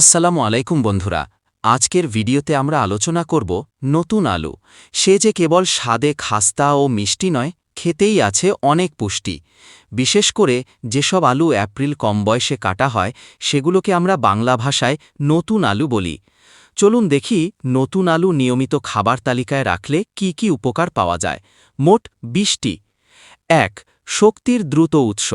আসসালামু আলাইকুম বন্ধুরা। আজকের ভিডিওতে আমরা আলোচনা করব নতুন আলু। সে যে কেবল স্বাদে খাস্তা ও মিষ্টি নয়, খেতেই আছে অনেক পুষ্টি। বিশেষ করে যেসব আলু অ্যাপ্রিল কম বয়সে কাটা হয়, সেগুলোকে আমরা বাংলা ভাষায় নতুন আলু বলি। চলুন দেখি নতুন আলু নিয়মিত খাবার তালিকায় রাখলে কি কি উপকার পাওয়া যায়। মোট বিশটি। এক, শক্তির দ্রুত উৎস।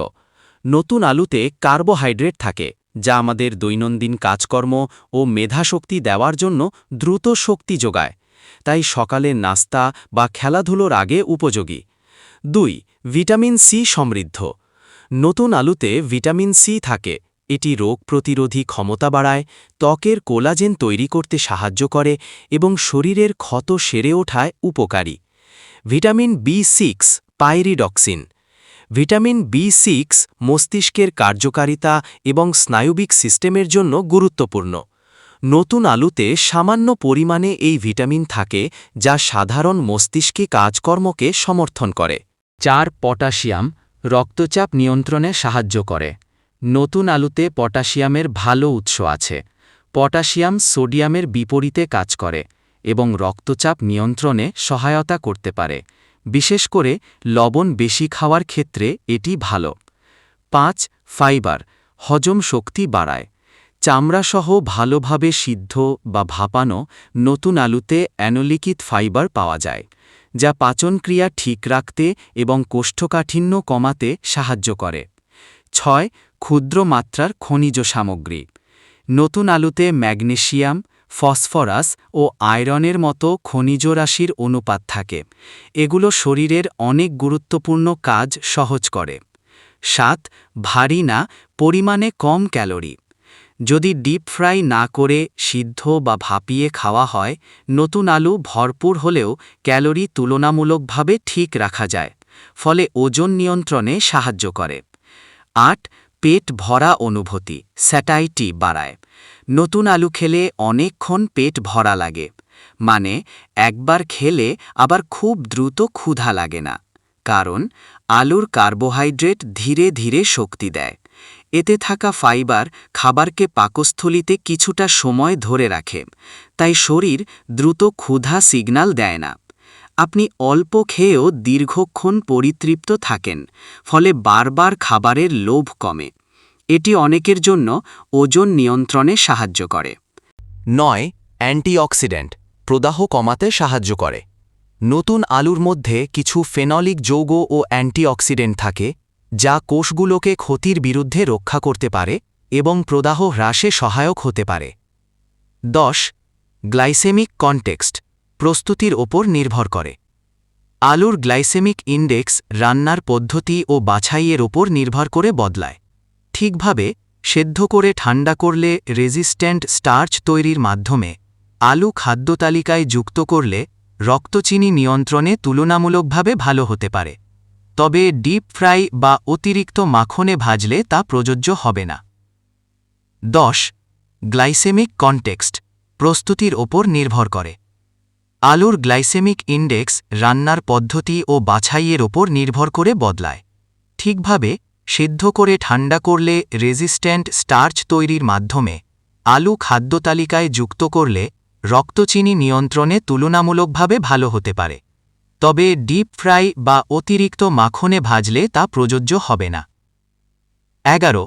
নতুন আলুতে কার্বোহাইড্রেট থাকে। যা আমাদের দৈনন্দিন কাজকর্ম ও মেধাশক্তি দেওয়ার জন্য দ্রুত শক্তি যোগায়। তাই সকালে নাস্তা বা খেলাধুলোর আগে উপযোগী। দুই, ভিটামিন সি সমৃদ্ধ। নতুন আলুতে ভিটামিন সি থাকে। এটি রোগ প্রতিরোধী ক্ষমতা বাড়ায়, ত্বকের কোলাজেন তৈরি করতে সাহায্য করে এবং শরীরের ক্ষত সেরে ওঠায় উপকারী। Vitamin B six, pyridoxine. Vitamin B six মস্তিষ্কের কার্যকারিতা এবং স্নায়ুবিক সিস্টেমের জন্য গুরুত্বপূর্ণ। নতুন আলুতে সামান্য পরিমাণে এই ভিটামিন থাকে, যা সাধারণ মস্তিষ্কে কাজকর্মকে সমর্থন করে। চার, পটাশিয়াম রক্তচাপ নিয়ন্ত্রণে সাহায্য করে। নতুন আলুতে পটাশিয়ামের ভালো উৎস আছে। পটাশিয়াম সোডিয়ামের বিপরীতে কাজ করে এবং রক্তচাপ নিয়ন্ত্রণে সহায়তা করতে পারে। বিশেষ করে লবণ বেশি খাওয়ার ক্ষেত্রে এটি ভালো। পাঁচ, ফাইবার, হজম শক্তি বাড়ায়। চামড়াসহ ভালোভাবে সিদ্ধ বা ভাপানো নতুন আলুতে অ্যানোলিকিত ফাইবার পাওয়া যায়, যা পাচনক্রিয়া ঠিক রাখতে এবং কোষ্ঠকাঠিন্য কমাতে সাহায্য করে। ছয়, ক্ষুদ্র মাত্রার খনিজ সামগ্রী। নতুন আলুতে ম্যাগনেশিয়াম ফসফরাস ও আয়রনের মতো খনিজ রাশির অনুপাত থাকে। এগুলো শরীরের অনেক গুরুত্বপূর্ণ কাজ সহজ করে। সাত, ভারী না, পরিমাণে কম ক্যালোরি। যদি ডিপ ফ্রাই না করে সিদ্ধ বা ভাপিয়ে খাওয়া হয়, নতুন আলু ভরপুর হলেও ক্যালোরি তুলনামূলকভাবে ঠিক রাখা যায়, ফলে ওজন নিয়ন্ত্রণে সাহায্য করে। আট, পেট ভরা অনুভূতি, স্যাটাইটি বাড়ায়। নতুন আলু খেলে অনেকক্ষণ পেট ভরা লাগে। মানে একবার খেলে আবার খুব দ্রুত ক্ষুধা লাগে না। কারণ, আলুর কার্বোহাইড্রেট ধীরে ধীরে শক্তি দেয়। এতে থাকা ফাইবার খাবারকে পাকস্থলিতে কিছুটা সময় ধরে রাখে। তাই শরীর দ্রুত ক্ষুধা সিগন্যাল দেয় না। আপনি অল্প খেয়েও দীর্ঘক্ষণ পরিতৃপ্ত থাকেন, ফলে বারবার খাবারের লোভ কমে। এটি অনেকের জন্য ওজন নিয়ন্ত্রণে সাহায্য করে। নয়, অ্যান্টিঅক্সিডেন্ট, প্রদাহ কমাতে সাহায্য করে। নতুন আলুর মধ্যে কিছু ফেনলিক যৌগ ও অ্যান্টিঅক্সিডেন্ট থাকে, যা কোষগুলোকে ক্ষতির বিরুদ্ধে রক্ষা করতে পারে এবং প্রদাহ হ্রাসে সহায়ক হতে পারে। দশ, গ্লাইসেমিক কনটেক্সট, প্রস্তুতির ওপর নির্ভর করে। আলুর গ্লাইসেমিক ইন্ডেক্স রান্নার পদ্ধতি ও বাছাইয়ের ওপর নির্ভর করে বদলায়। ঠিকভাবে সেদ্ধ করে ঠান্ডা করলে রেজিস্ট্যান্ট স্টার্চ তৈরির মাধ্যমে আলু খাদ্য তালিকায় যুক্ত করলে রক্তচিনি নিয়ন্ত্রণে তুলনামূলকভাবে ভালো হতে পারে। তবে ডিপ ফ্রাই বা অতিরিক্ত মাখনে ভাজলে তা প্রযোজ্য হবে না। দশ, গ্লাইসেমিক কনটেক্সট প্রস্তুতির ওপর নির্ভর করে। আলুর গ্লাইসেমিক ইন্ডেক্স রান্নার পদ্ধতি ও বাছাইয়ের ওপর নির্ভর করে বদলায়। ঠিকভাবে সিদ্ধ করে ঠান্ডা করলে রেজিস্ট্যান্ট স্টার্চ তৈরির মাধ্যমে আলু খাদ্য তালিকায় যুক্ত করলে রক্তচিনি নিয়ন্ত্রণে তুলনামূলকভাবে ভালো হতে পারে। তবে ডিপ ফ্রাই বা অতিরিক্ত মাখনে ভাজলে তা প্রযোজ্য হবে না। এগারো,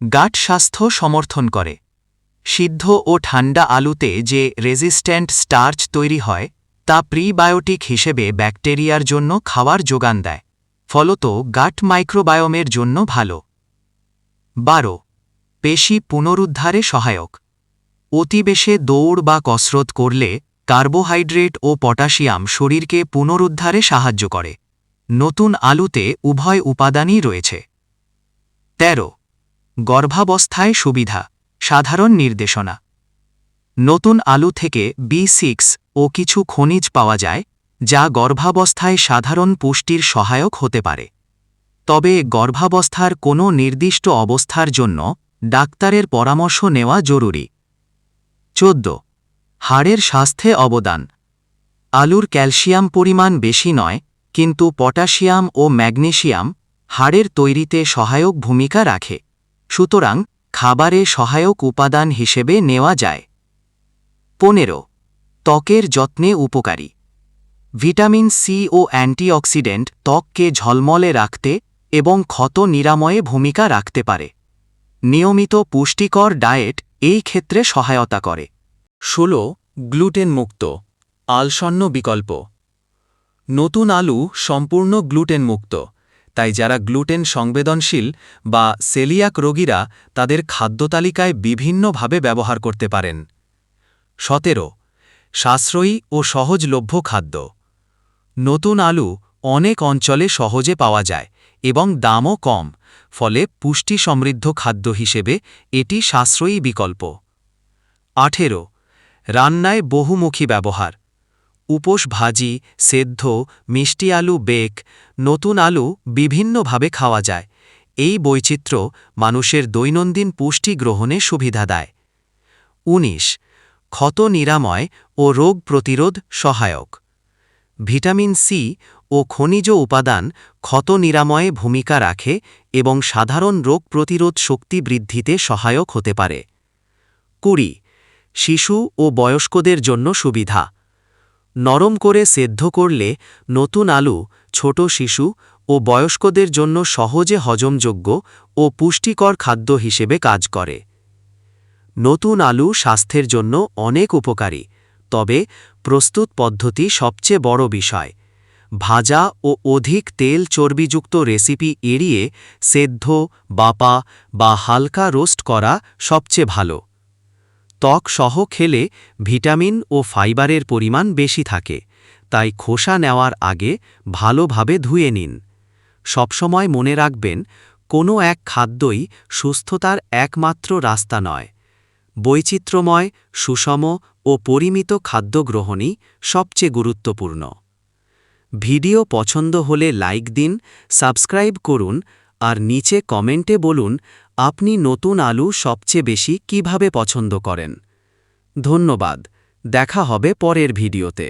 গাট স্বাস্থ্য সমর্থন করে। সিদ্ধ ও ঠান্ডা আলুতে যে রেজিস্ট্যান্ট স্টার্চ তৈরি হয়, তা প্রিবায়োটিক হিসেবে ব্যাকটেরিয়ার জন্য খাওয়ার যোগান দেয়। ফলত গাট মাইক্রোবায়োমের জন্য ভালো। বারো, পেশি পুনরুদ্ধারে সহায়ক। অতিবেশে দৌড় বা কসরত করলে কার্বোহাইড্রেট ও পটাশিয়াম শরীরকে পুনরুদ্ধারে সাহায্য করে। নতুন আলুতে উভয় উপাদানই রয়েছে। ১৩ গর্ভাবস্থায় সুবিধা, সাধারণ নির্দেশনা। নতুন আলু থেকে বি সিক্স ও কিছু খনিজ পাওয়া যায় যা গর্ভাবস্থায় সাধারণ পুষ্টির সহায়ক হতে পারে। তবে গর্ভাবস্থার কোনো নির্দিষ্ট অবস্থার জন্য ডাক্তারের পরামর্শ নেওয়া জরুরি। চোদ্দ। হাড়ের স্বাস্থ্যে অবদান। আলুর ক্যালসিয়াম পরিমাণ বেশি নয়, কিন্তু পটাশিয়াম ও ম্যাগনেশিয়াম হাড়ের তৈরিতে সহায়ক ভূমিকা রাখে। সুতরাং খাবারে সহায়ক উপাদান হিসেবে নেওয়া যায়। পনেরো। ত্বকের যত্নে উপকারী। ভিটামিন সি ও অ্যান্টিঅক্সিডেন্ট ত্বককে ঝলমলে রাখতে এবং ক্ষত নিরাময়ে ভূমিকা রাখতে পারে। নিয়মিত পুষ্টিকর ডায়েট এই ক্ষেত্রে সহায়তা করে। ষোলো গ্লুটেন মুক্ত আলসন্ন বিকল্প। নতুন আলু সম্পূর্ণ গ্লুটেন মুক্ত তাই যারা গ্লুটেন সংবেদনশীল বা সেলিয়াক রোগীরা তাদের খাদ্যতালিকায় বিভিন্নভাবে ব্যবহার করতে পারেন। সতেরো, সাশ্রয়ী ও সহজলভ্য খাদ্য। নতুন আলু অনেক অঞ্চলে সহজে পাওয়া যায় এবং দামও কম, ফলে পুষ্টি সমৃদ্ধ খাদ্য হিসেবে এটি সাশ্রয়ী বিকল্প। আঠেরো, রান্নায় বহুমুখী ব্যবহার। উপোস ভাজি, সেদ্ধ, মিষ্টি আলু, বেক, নতুন আলু বিভিন্নভাবে খাওয়া যায়। এই বৈচিত্র্য মানুষের দৈনন্দিন পুষ্টি গ্রহণে সুবিধা দেয়। ১৯ ক্ষত নিরাময় ও রোগ প্রতিরোধ সহায়ক। ভিটামিন সি ও খনিজ উপাদান ক্ষত নিরাময়ে ভূমিকা রাখে এবং সাধারণ রোগ প্রতিরোধ শক্তি বৃদ্ধিতে সহায়ক হতে পারে। কুড়ি, শিশু ও বয়স্কদের জন্য সুবিধা। নরম করে সেদ্ধ করলে নতুন আলু, ছোট শিশু ও বয়স্কদের জন্য সহজে হজমযোগ্য ও পুষ্টিকর খাদ্য হিসেবে কাজ করে। নতুন আলু স্বাস্থ্যের জন্য অনেক উপকারী। তবে প্রস্তুত পদ্ধতি সবচেয়ে বড় বিষয়। ভাজা ও অধিক তেল চর্বিযুক্ত রেসিপি এড়িয়ে সেদ্ধ, বাপা বা হালকা রোস্ট করা সবচেয়ে ভালো। ত্বক সহ খেলে ভিটামিন ও ফাইবারের পরিমাণ বেশি থাকে, তাই খোসা নেওয়ার আগে ভালোভাবে ধুয়ে নিন। সবসময় মনে রাখবেন, কোনো এক খাদ্যই সুস্থতার একমাত্র রাস্তা নয়। বৈচিত্র্যময়, সুষম ও পরিমিত খাদ্য গ্রহণই সবচেয়ে গুরুত্বপূর্ণ। ভিডিও পছন্দ হলে লাইক দিন, সাবস্ক্রাইব করুন, আর নিচে কমেন্টে বলুন, আপনি নতুন আলু সবচেয়ে বেশি কীভাবে পছন্দ করেন। ধন্যবাদ, দেখা হবে পরের ভিডিওতে।